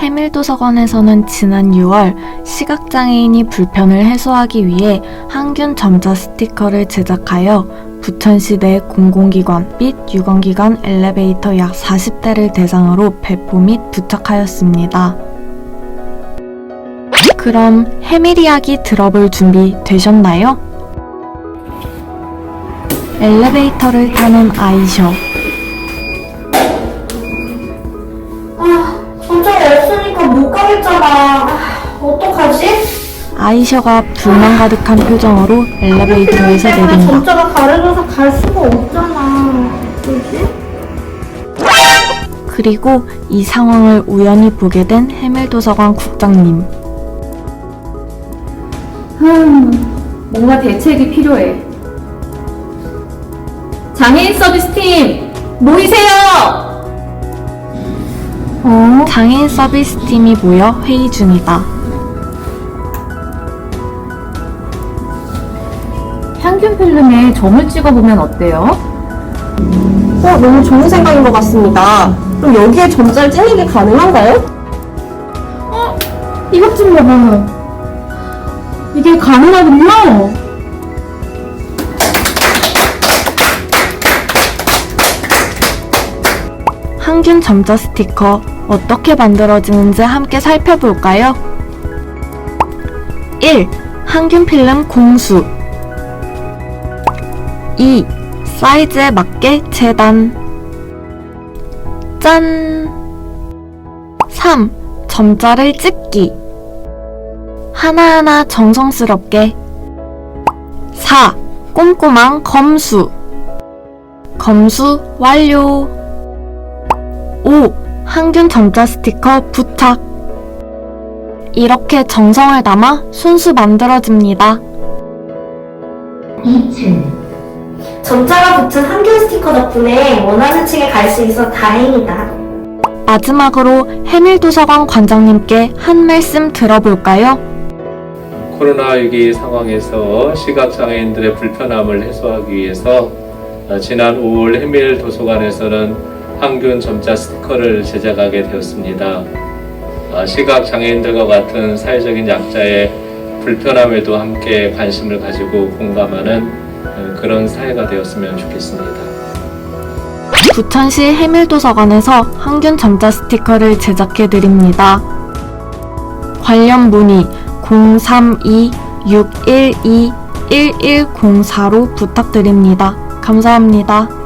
해밀도서관에서는 지난 6월 시각장애인이 불편을 해소하기 위해 항균 점자 스티커를 제작하여 부천시 내 공공기관 및 유관기관 엘리베이터 약 40대를 대상으로 배포 및 부착하였습니다. 그럼 해밀 이야기 들어볼 준비 되셨나요? 엘리베이터를 타는 아이셔. 아이셔가 불만 가득한 표정으로 엘리베이터에서 내린다. 전자가 가려져서 갈 수가 없잖아. 뭐지? 그리고 이 상황을 우연히 보게 된 해밀도서관 국장님. 흠, 뭔가 대책이 필요해. 장애인 서비스 팀, 모이세요! 어? 장애인 서비스 팀이 모여 회의 중이다. 향균 필름에 점을 찍어보면 어때요? 어, 너무 좋은 생각인 것 같습니다. 그럼 여기에 점자를 찍는 게 가능한가요? 이것 좀 봐봐요. 이게 가능하군요. 항균 점자 스티커 어떻게 만들어지는지 함께 살펴볼까요? 1. 항균 필름 공수 2. 사이즈에 맞게 재단 짠 3. 점자를 찍기 하나하나 정성스럽게 4. 꼼꼼한 검수 검수 완료 5. 항균 점자 스티커 부착. 이렇게 정성을 담아 손수 만들어집니다. 2층. 전자가 붙은 항균 스티커 덕분에 원하는 층에 갈 수 있어 다행이다. 마지막으로 해밀도서관 관장님께 한 말씀 들어볼까요? 코로나19 상황에서 시각장애인들의 불편함을 해소하기 위해서 어, 지난 5월 해밀 도서관에서는 항균 점자 스티커를 제작하게 되었습니다. 어, 시각장애인들과 같은 사회적인 약자의 불편함에도 함께 관심을 가지고 공감하는 어, 그런 사회가 되었으면 좋겠습니다. 부천시 해밀도서관에서 항균 점자 스티커를 제작해 드립니다. 관련 문의 032-612-1104로 부탁드립니다. 감사합니다.